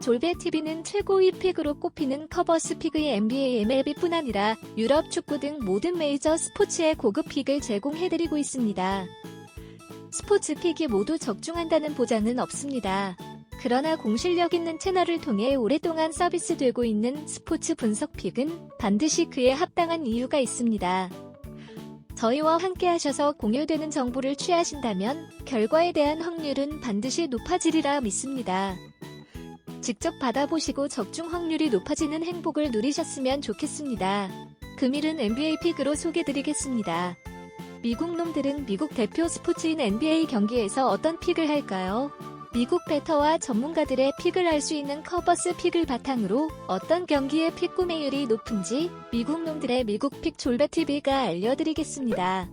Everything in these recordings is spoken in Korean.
졸베TV는 최고의 픽으로 꼽히는 커버스 픽의 NBA, MLB뿐 아니라 유럽 축구 등 모든 메이저 스포츠의 고급 픽을 제공해드리고 있습니다. 스포츠 픽이 모두 적중한다는 보장은 없습니다. 그러나 공실력 있는 채널을 통해 오랫동안 서비스되고 있는 스포츠 분석 픽은 반드시 그에 합당한 이유가 있습니다. 저희와 함께 하셔서 공유되는 정보를 취하신다면 결과에 대한 확률은 반드시 높아지리라 믿습니다. 직접 받아보시고 적중 확률이 높아지는 행복을 누리셨으면 좋겠습니다. 금일은 NBA 픽으로 소개드리겠습니다. 미국 놈들은 미국 대표 스포츠인 NBA 경기에서 어떤 픽을 할까요? 미국 베터와 전문가들의 픽을 알 수 있는 커버스 픽을 바탕으로 어떤 경기의 픽 구매율이 높은지 미국 놈들의 미국 픽 졸베TV가 알려드리겠습니다.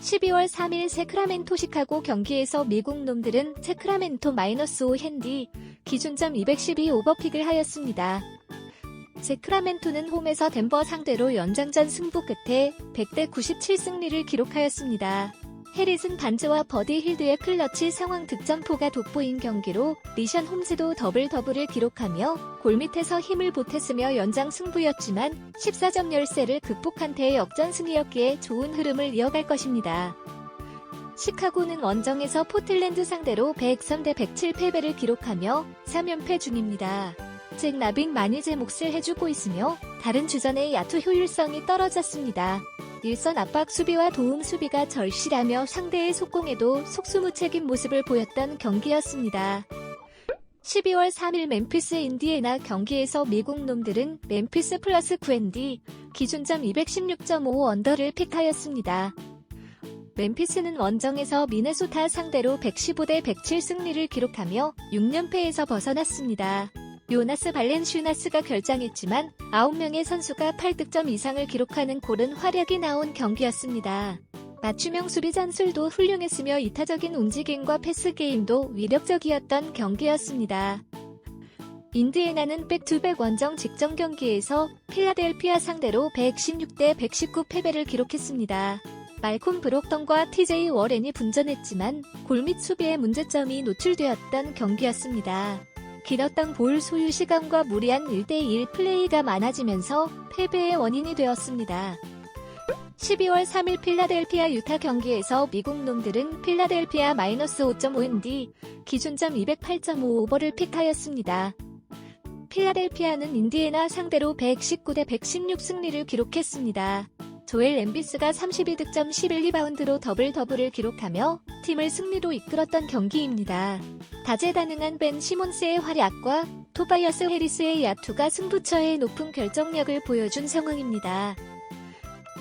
12월 3일 세크라멘토 시카고 경기에서 미국 놈들은 세크라멘토 마이너스 5 핸디 기준점 212 오버픽을 하였습니다. 세크라멘토는 홈에서 덴버 상대로 연장전 승부 끝에 100대 97 승리를 기록하였습니다. 해릿은 반즈와 버디 힐드의 클러치 상황 득점포가 돋보인 경기로 리션 홈즈도 더블 더블을 기록하며 골밑에서 힘을 보탰으며 연장 승부였지만 14점 열세를 극복한 태의 역전 승리였기에 좋은 흐름을 이어갈 것입니다. 시카고는 원정에서 포틀랜드 상대로 103대 107 패배를 기록하며 3연패 중입니다. 잭 나빙 많이 제 몫을 해주고 있으며 다른 주전의 야투 효율성이 떨어졌습니다. 일선 압박 수비와 도움 수비가 절실하며 상대의 속공에도 속수무책인 모습을 보였던 경기였습니다. 12월 3일 멤피스 인디애나 경기에서 미국 놈들은 멤피스 플러스 9앤디 기준점 216.5 언더를 픽하였습니다. 멤피스는 원정에서 미네소타 상대로 115대 107 승리를 기록하며 6연패에서 벗어났습니다. 요나스 발렌슈나스가 결장했지만 9명의 선수가 8득점 이상을 기록하는 고른 활약이 나온 경기였습니다. 맞춤형 수비 전술도 훌륭했으며 이타적인 움직임과 패스 게임도 위력적이었던 경기였습니다. 인디애나는 백투백 원정 직전 경기에서 필라델피아 상대로 116대 119 패배를 기록했습니다. 말콤 브록던과 TJ 워렌이 분전했지만 골밑 수비의 문제점이 노출되었던 경기였습니다. 길었던 볼 소유 시간과 무리한 1대1 플레이가 많아지면서 패배의 원인이 되었습니다. 12월 3일 필라델피아 유타 경기에서 미국 놈들은 필라델피아 마이너스 5.5인디 기준점 208.5 오버를 픽하였습니다. 필라델피아는 인디애나 상대로 119대 116 승리를 기록했습니다. 조엘 엠비스가 32득점 11리바운드로 더블 더블을 기록하며 팀을 승리로 이끌었던 경기입니다. 다재다능한 벤 시몬스의 활약과 토바이어스 해리스의 야투가 승부처의 높은 결정력을 보여준 상황입니다.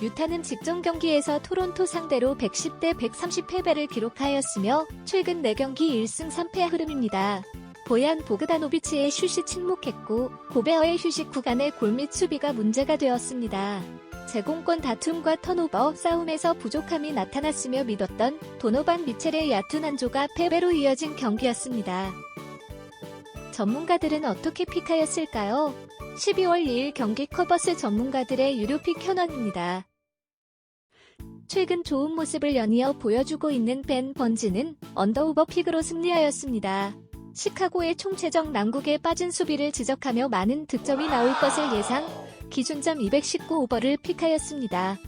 유타는 직전 경기에서 토론토 상대로 110대 130 패배를 기록하였으며 최근 4경기 1승 3패 흐름입니다. 보얀 보그다노비치의 슛이 침묵했고 고베어의 휴식 구간의 골밑 수비가 문제가 되었습니다. 제공권 다툼과 턴오버 싸움에서 부족함이 나타났으며 믿었던 도노반 미첼의 얕은 한조가 패배로 이어진 경기였습니다. 전문가들은 어떻게 픽하였을까요? 12월 2일 경기 커버스 전문가들의 유료픽 현황입니다. 최근 좋은 모습을 연이어 보여주고 있는 벤 번즈는 언더우버 픽으로 승리하였습니다. 시카고의 총체적 난국에 빠진 수비를 지적하며 많은 득점이 나올 것을 예상, 기준점 219 오버를 픽하였습니다.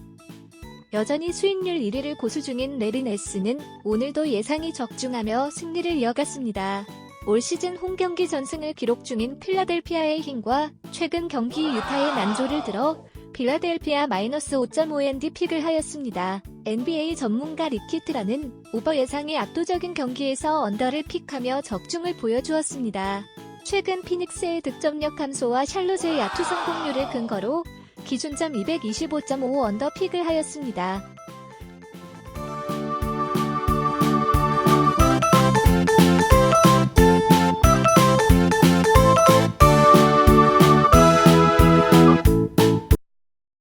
여전히 수익률 1위를 고수 중인 레린 에스는 오늘도 예상이 적중하며 승리를 이어갔습니다. 올 시즌 홈 경기 전승을 기록 중인 필라델피아의 힘과 최근 경기 유타의 난조를 들어 필라델피아 마이너스 5.5ND 픽을 하였습니다. NBA 전문가 리키트라는 오버 예상의 압도적인 경기에서 언더를 픽하며 적중을 보여주었습니다. 최근 피닉스의 득점력 감소와 샬롯의 야투 성공률을 근거로 기준점 225.5 언더 픽을 하였습니다.